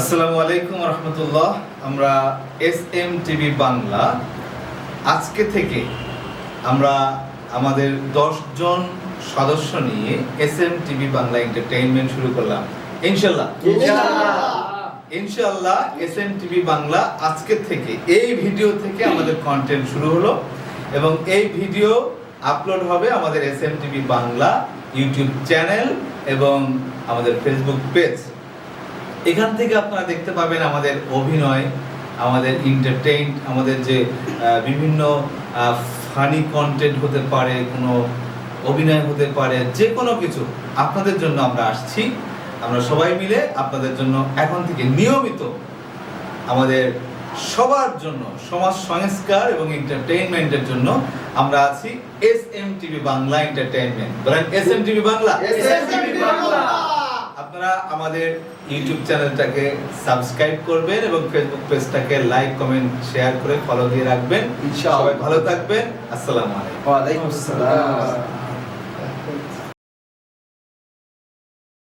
আসসালামু আলাইকুম রহমতুল্লাহ। আমরা এস এম টিভি বাংলা। আজকে থেকে আমরা আমাদের জন সদস্য নিয়ে S M TV Bangla entertainment শুরু করলাম। ইনশাল্লাহ ইনশাল্লাহ এস এম টিভি বাংলা আজকে থেকে এই ভিডিও থেকে আমাদের কন্টেন্ট শুরু হলো এবং এই ভিডিও আপলোড হবে আমাদের S M TV Bangla YouTube channel এবং আমাদের ফেসবুক পেজ এখান থেকে আপনারা দেখতে পাবেন আমাদের অভিনয়, আমাদের এন্টারটেইন আমাদের যে বিভিন্ন ফানি কন্টেন্ট হতে পারে, কোনো অভিনয় হতে পারে যে কোনো কিছু আপনাদের জন্য আমরা আসছি। আমরা সবাই মিলে আপনাদের জন্য এখন থেকে নিয়মিত আমাদের সবার জন্য, সমাজ সংস্কার এবং এন্টারটেইনমেন্টের জন্য আমরা আছি S M TV Bangla entertainment বলেন এস এম টিভি বাংলা। আমাদের ইউটিউব চ্যানেলটাকে সাবস্ক্রাইব করবেন এবং ফেসবুক পেজটাকে লাইক কমেন্ট শেয়ার করে ফলো দিয়ে রাখবেন। ইনশাআল্লাহ। সবাই ভালো থাকবেন। আসসালামু আলাইকুম। ওয়ালাইকুম আসসালাম।